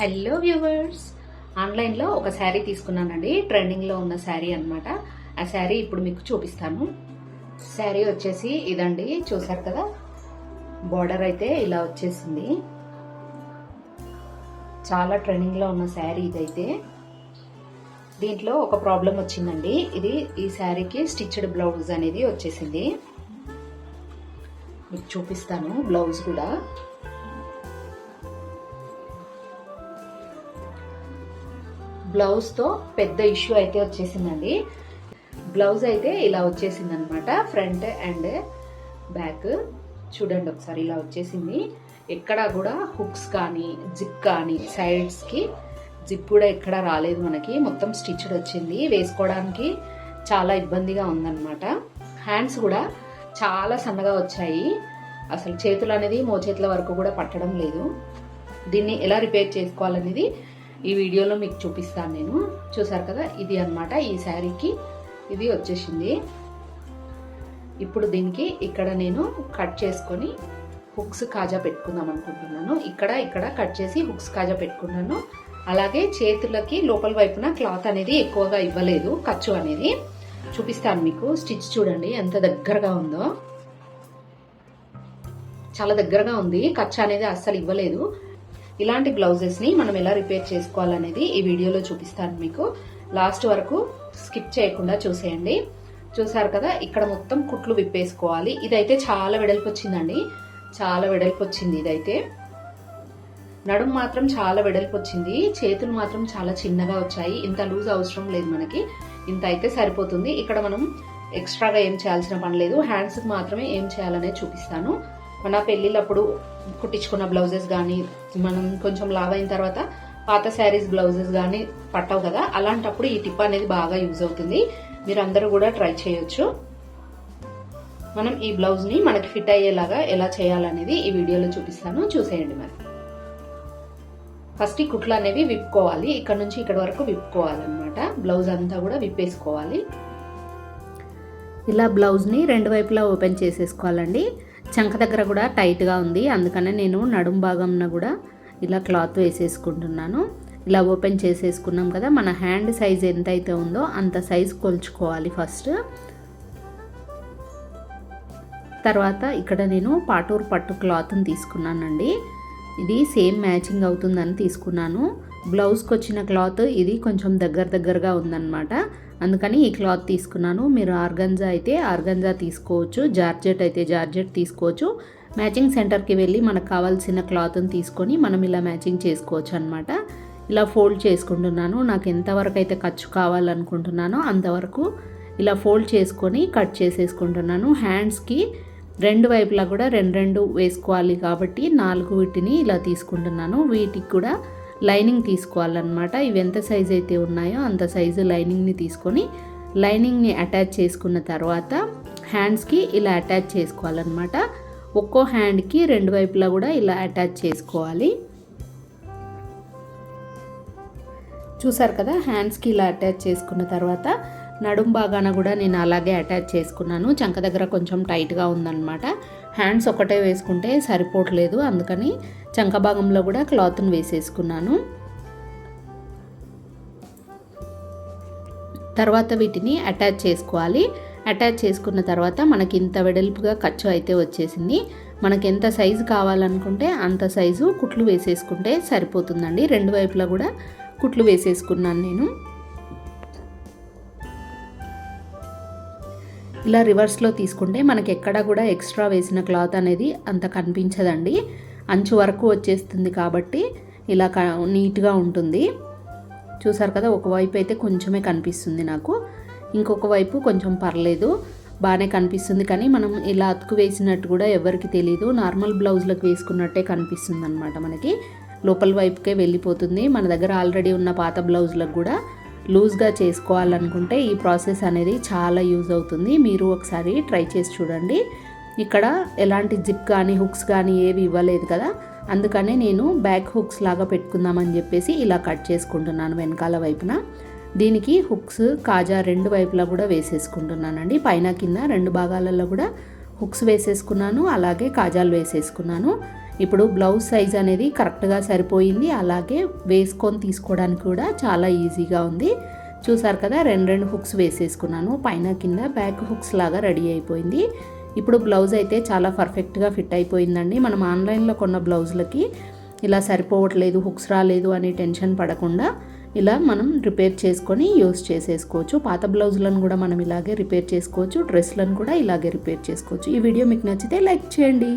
Hello viewers ఆన్లైన్లో ఒక శారీ తీసుకున్నానండి. ట్రెండింగ్లో ఉన్న శారీ అన్నమాట. ఆ శారీ ఇప్పుడు మీకు చూపిస్తాను. శారీ వచ్చేసి ఇదండి. చూసారు కదా? బార్డర్ అయితే ఇలా వచ్చేసింది. చాలా ట్రెండింగ్లో ఉన్న శారీ ఇదైతే. దీంట్లో ఒక ప్రాబ్లం వచ్చిందండి. ఇది ఈ శారీకి స్టిచ్డ్ బ్లౌజ్ అనేది వచ్చేసింది. మీకు చూపిస్తాను బ్లౌజ్ కూడా. బ్లౌజ్తో పెద్ద ఇష్యూ అయితే వచ్చేసిందండి. బ్లౌజ్ అయితే ఇలా వచ్చేసింది అనమాట ఫ్రంట్ అండ్ బ్యాక్ చూడండి ఒకసారి ఇలా వచ్చేసింది. ఎక్కడా కూడా హుక్స్ కానీ జిప్ కానీ సైడ్స్కి జిప్ కూడా ఎక్కడ రాలేదు మనకి. మొత్తం స్టిచ్డ్ వచ్చింది. వేసుకోవడానికి చాలా ఇబ్బందిగా ఉందన్నమాట హ్యాండ్స్ కూడా చాలా సన్నగా వచ్చాయి. అసలు చేతులు అనేది మోచేతుల వరకు కూడా పట్టడం లేదు. దీన్ని ఎలా రిపేర్ చేసుకోవాలనేది ఈ వీడియోలో మీకు చూపిస్తాను నేను. చూసారు కదా? ఇది అన్నమాట ఈ శారీకి. ఇది వచ్చేసింది. ఇప్పుడు దీనికి ఇక్కడ నేను కట్ చేసుకొని హుక్స్ కాజా పెట్టుకుందాం అనుకుంటున్నాను. ఇక్కడ ఇక్కడ కట్ చేసి హుక్స్ కాజా పెట్టుకున్నాను. అలాగే చేతులకి లోపల వైపున క్లాత్ అనేది ఎక్కువగా ఇవ్వలేదు ఖర్చు అనేది. చూపిస్తాను మీకు. స్టిచ్ చూడండి ఎంత దగ్గరగా ఉందో. చాలా దగ్గరగా ఉంది. ఖర్చు అనేది అస్సలు ఇవ్వలేదు. ఇలాంటి బ్లౌజెస్ని మనం ఎలా రిపేర్ చేసుకోవాలనేది ఈ వీడియోలో చూపిస్తాను మీకు. లాస్ట్ వరకు స్కిప్ చేయకుండా చూసేయండి. చూసారు కదా ఇక్కడ మొత్తం కుట్లు విప్పేసుకోవాలి. ఇదైతే చాలా వెడల్పు వచ్చిందండి చాలా వెడల్పు వచ్చింది ఇదైతే. నడుము మాత్రం చాలా వెడల్పు వచ్చింది చేతులు మాత్రం చాలా చిన్నగా వచ్చాయి. ఇంత లూజ్ అవసరం లేదు మనకి. ఇంత అయితే సరిపోతుంది. ఇక్కడ మనం ఎక్స్ట్రాగా ఏం చేయాల్సిన పని లేదు. హ్యాండ్స్కి మాత్రమే ఏం చేయాలనేది చూపిస్తాను. మన పెళ్ళిళ్ళప్పుడు కుట్టించుకున్న బ్లౌజెస్ కానీ మనం కొంచెం లావ్ అయిన తర్వాత పాత శారీస్ బ్లౌజెస్ కానీ పట్టవు కదా? అలాంటప్పుడు ఈ టిప్ అనేది బాగా యూజ్ అవుతుంది. మీరు అందరూ కూడా ట్రై చేయొచ్చు. మనం ఈ బ్లౌజ్ని మనకి ఫిట్ అయ్యేలాగా ఎలా చేయాలనేది ఈ వీడియోలో చూపిస్తాను. చూసేయండి మరి. ఫస్ట్ ఈ కుట్లు అనేవి విప్పుకోవాలి. ఇక్కడ నుంచి ఇక్కడ వరకు విప్పుకోవాలన్నమాట. బ్లౌజ్ అంతా కూడా విప్పేసుకోవాలి. ఇలా బ్లౌజ్ని రెండు వైపులా ఓపెన్ చేసేసుకోవాలండి. చంక దగ్గర కూడా టైట్గా ఉంది. అందుకనే నేను నడుం భాగంన కూడా ఇలా క్లాత్ వేసేసుకుంటున్నాను. ఇలా ఓపెన్ చేసేసుకున్నాం కదా మన హ్యాండ్ సైజ్ ఎంత అయితే ఉందో అంత సైజ్ కొలుచుకోవాలి ఫస్ట్. తర్వాత ఇక్కడ నేను పాటూరు పట్టు క్లాత్ని తీసుకున్నానండి. ఇది సేమ్ మ్యాచింగ్ అవుతుందని తీసుకున్నాను. బ్లౌజ్కి వచ్చిన క్లాత్ ఇది కొంచెం దగ్గర దగ్గరగా ఉందన్నమాట. అందుకని ఈ క్లాత్ తీసుకున్నాను. మీరు ఆర్గంజా అయితే ఆర్గంజా తీసుకోవచ్చు జార్జెట్ అయితే జార్జెట్ తీసుకోవచ్చు. మ్యాచింగ్ సెంటర్కి వెళ్ళి మనకు కావాల్సిన క్లాత్ని తీసుకొని మనం ఇలా మ్యాచింగ్ చేసుకోవచ్చు అనమాట ఇలా ఫోల్డ్ చేసుకుంటున్నాను. నాకు ఎంతవరకు అయితే ఖర్చు కావాలనుకుంటున్నానో అంతవరకు ఇలా ఫోల్డ్ చేసుకొని కట్ చేసేసుకుంటున్నాను. హ్యాండ్స్కి రెండు వైపులా కూడా రెండు రెండు వేసుకోవాలి కాబట్టి నాలుగు వీటిని ఇలా తీసుకుంటున్నాను. వీటికి కూడా లైనింగ్ తీసుకోవాలన్నమాట. ఇవి ఎంత సైజ్ అయితే ఉన్నాయో అంత సైజు లైనింగ్ని తీసుకొని లైనింగ్ని అటాచ్ చేసుకున్న తర్వాత హ్యాండ్స్కి ఇలా అటాచ్ చేసుకోవాలన్నమాట. ఒక్కో హ్యాండ్కి రెండు వైపులా కూడా ఇలా అటాచ్ చేసుకోవాలి. చూసారు కదా హ్యాండ్స్కి ఇలా అటాచ్ చేసుకున్న తర్వాత నడుం బాగాన కూడా నేను అలాగే అటాచ్ చేసుకున్నాను. చంక దగ్గర కొంచెం టైట్గా ఉందన్నమాట. హ్యాండ్స్ ఒకటే వేసుకుంటే సరిపోవట్లేదు. అందుకని చంక భాగంలో కూడా క్లాత్ని వేసేసుకున్నాను. తర్వాత వీటిని అటాచ్ చేసుకోవాలి. అటాచ్ చేసుకున్న తర్వాత మనకి ఇంత వెడల్పుగా ఖర్చు అయితే వచ్చేసింది. మనకి ఎంత సైజు కావాలనుకుంటే అంత సైజు కుట్లు వేసేసుకుంటే సరిపోతుందండి. రెండు వైపులా కూడా కుట్లు వేసేసుకున్నాను నేను. ఇలా రివర్స్లో తీసుకుంటే మనకి ఎక్కడ కూడా ఎక్స్ట్రా వేసిన క్లాత్ అనేది అంత కనిపించదండి. అంచు వరకు వచ్చేస్తుంది కాబట్టి ఇలా నీట్గా ఉంటుంది. చూసారు కదా ఒకవైపు అయితే కొంచెమే కనిపిస్తుంది నాకు. ఇంకొక వైపు కొంచెం పర్లేదు బాగానే కనిపిస్తుంది. కానీ మనం ఇలా అతుకు వేసినట్టు కూడా ఎవరికి తెలియదు నార్మల్ బ్లౌజ్లకు వేసుకున్నట్టే కనిపిస్తుంది అనమాట మనకి. లోపల వైపుకే వెళ్ళిపోతుంది. మన దగ్గర ఆల్రెడీ ఉన్న పాత బ్లౌజ్లకు కూడా లూజ్గా చేసుకోవాలనుకుంటే ఈ ప్రాసెస్ అనేది చాలా యూజ్ అవుతుంది. మీరు ఒకసారి ట్రై చేసి చూడండి. ఇక్కడ ఎలాంటి జిప్ కానీ హుక్స్ కానీ ఏవి ఇవ్వలేదు కదా. అందుకనే నేను బ్యాక్ హుక్స్ లాగా పెట్టుకుందామని చెప్పేసి ఇలా కట్ చేసుకుంటున్నాను వెనకాల వైపున. దీనికి హుక్స్ కాజా రెండు వైపులా కూడా వేసేసుకుంటున్నానండి. పైన కింద రెండు భాగాలలో కూడా హుక్స్ వేసేసుకున్నాను అలాగే కాజాలు వేసేసుకున్నాను. ఇప్పుడు బ్లౌజ్ సైజ్ అనేది కరెక్ట్గా సరిపోయింది అలాగే వేసుకొని తీసుకోవడానికి కూడా చాలా ఈజీగా ఉంది. చూసారు కదా రెండు రెండు హుక్స్ వేసేసుకున్నాను. పైన కింద బ్యాక్ హుక్స్ లాగా రెడీ అయిపోయింది. ఇప్పుడు బ్లౌజ్ అయితే చాలా పర్ఫెక్ట్గా ఫిట్ అయిపోయిందండి. మనం ఆన్లైన్లో కొన్న బ్లౌజులకి ఇలా సరిపోవట్లేదు హుక్స్ రాలేదు అని టెన్షన్ పడకుండా ఇలా మనం రిపేర్ చేసుకొని యూస్ చేసేసుకోవచ్చు. పాత బ్లౌజులను కూడా మనం ఇలాగే రిపేర్ చేసుకోవచ్చు డ్రెస్లను కూడా ఇలాగే రిపేర్ చేసుకోవచ్చు. ఈ వీడియో మీకు నచ్చితే లైక్ చేయండి.